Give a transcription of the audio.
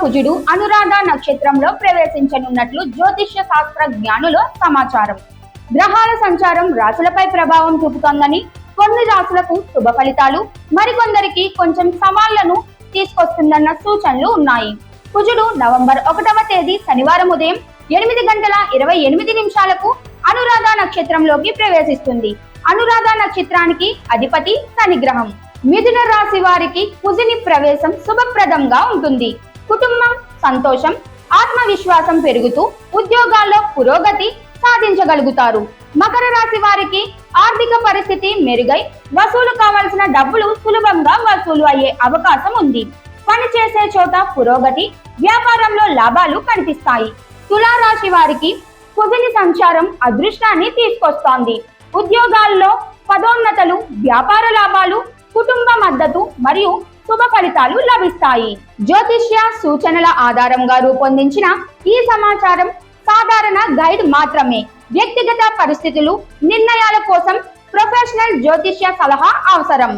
కుజుడు అనురాధ నక్షత్రంలో ప్రవేశించనున్నట్లు జ్యోతిష్య శాస్త్ర జ్ఞానుల సమాచారం. గ్రహాల సంచారం రాశులపై ప్రభావం చూపుతోందని కొన్ని రాశులకు శుభ ఫలితాలు మరికొందరికి కొంచెం సవాళ్ళను తీసుకొస్తుందన్న సూచనలు ఉన్నాయి. కుజుడు నవంబర్ ఒకటవ తేదీ శనివారం ఉదయం ఎనిమిది గంటల ఇరవై ఎనిమిది నిమిషాలకు అనురాధ నక్షత్రంలోకి ప్రవేశిస్తుంది. అనురాధ నక్షత్రానికి అధిపతి శనిగ్రహం. మిథున రాశి వారికి కుజుని ప్రవేశం శుభప్రదంగా ఉంటుంది. కుటుంబం సంతోషం ఆత్మవిశ్వాసం పెరుగుతూ ఉద్యోగాల్లో పురోగతి సాధించగలుగుతారు. మకర రాశి వారికి ఆర్థిక పరిస్థితి మెరుగై వసూలు కావాల్సిన డబ్బులు సులభంగా వసూలు అయ్యే అవకాశం ఉంది. పని చేసే చోట పురోగతి వ్యాపారంలో లాభాలు కనిపిస్తాయి. తులారాశి వారికి కుజుని సంచారం అదృష్టాన్ని తీసుకొస్తోంది. ఉద్యోగాల్లో పదోన్నతలు వ్యాపార లాభాలు కుటుంబ మద్దతు మరియు శుభ ఫలితాలు లభిస్తాయి. జ్యోతిష్య సూచనల ఆధారంగా రూపొందించిన ఈ సమాచారం సాధారణ గైడ్ మాత్రమే. వ్యక్తిగత పరిస్థితులు నిర్ణయాల కోసం ప్రొఫెషనల్ జ్యోతిష్య సలహా అవసరం.